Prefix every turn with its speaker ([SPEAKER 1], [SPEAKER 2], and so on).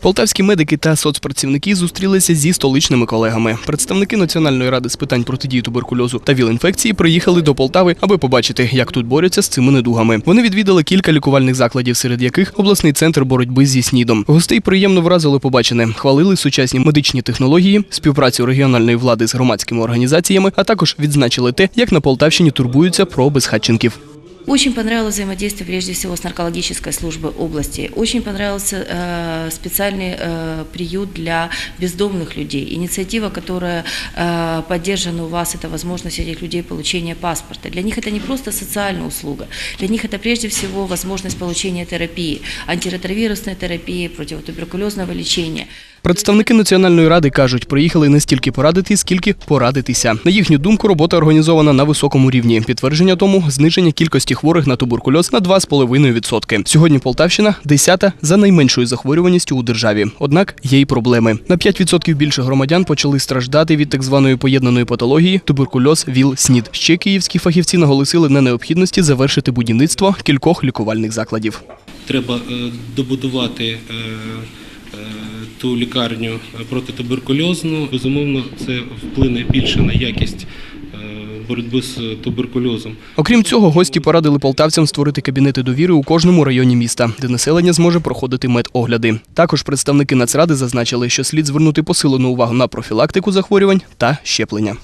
[SPEAKER 1] Полтавські медики та соцпрацівники зустрілися зі столичними колегами. Представники Національної ради з питань протидії туберкульозу та віл-інфекції приїхали до Полтави, аби побачити, як тут борються з цими недугами. Вони відвідали кілька лікувальних закладів, серед яких обласний центр боротьби зі снідом. Гостей приємно вразило побачене, хвалили сучасні медичні технології, співпрацю регіональної влади з громадськими організаціями, а також відзначили те, як на Полтавщині турбуються про безхатченків.
[SPEAKER 2] Очень понравилось взаимодействие прежде всего с наркологической службой области. Очень понравился э, специальный э, приют для бездомных людей. Инициатива, которая э, поддержана у вас, это возможность этих людей получения паспорта. Для них это не просто социальная услуга, для них это прежде всего возможность получения терапии, антиретровирусной терапии, противотуберкулезного лечения.
[SPEAKER 1] Представники національної ради кажуть, приїхали не стільки порадити, скільки порадитися. На їхню думку, робота організована на високому рівні. Підтвердження тому зниження кількості хворих на туберкульоз на 2,5%. Сьогодні Полтавщина десята за найменшою захворюваністю у державі. Однак є й проблеми. На 5% більше громадян почали страждати від так званої поєднаної патології туберкульоз, ВІЛ, СНІД. Ще київські фахівці наголосили на необхідності завершити будівництво кількох лікувальних закладів.
[SPEAKER 3] Треба е, добудувати е, ту лікарню протитуберкульозну. Безумовно, це вплине більше на якість е, боротьби з туберкульозом.
[SPEAKER 1] Окрім цього, гості порадили полтавцям створити кабінети довіри у кожному районі міста, де населення зможе проходити медогляди. Також представники Нацради зазначили, що слід звернути посилену увагу на профілактику захворювань та щеплення.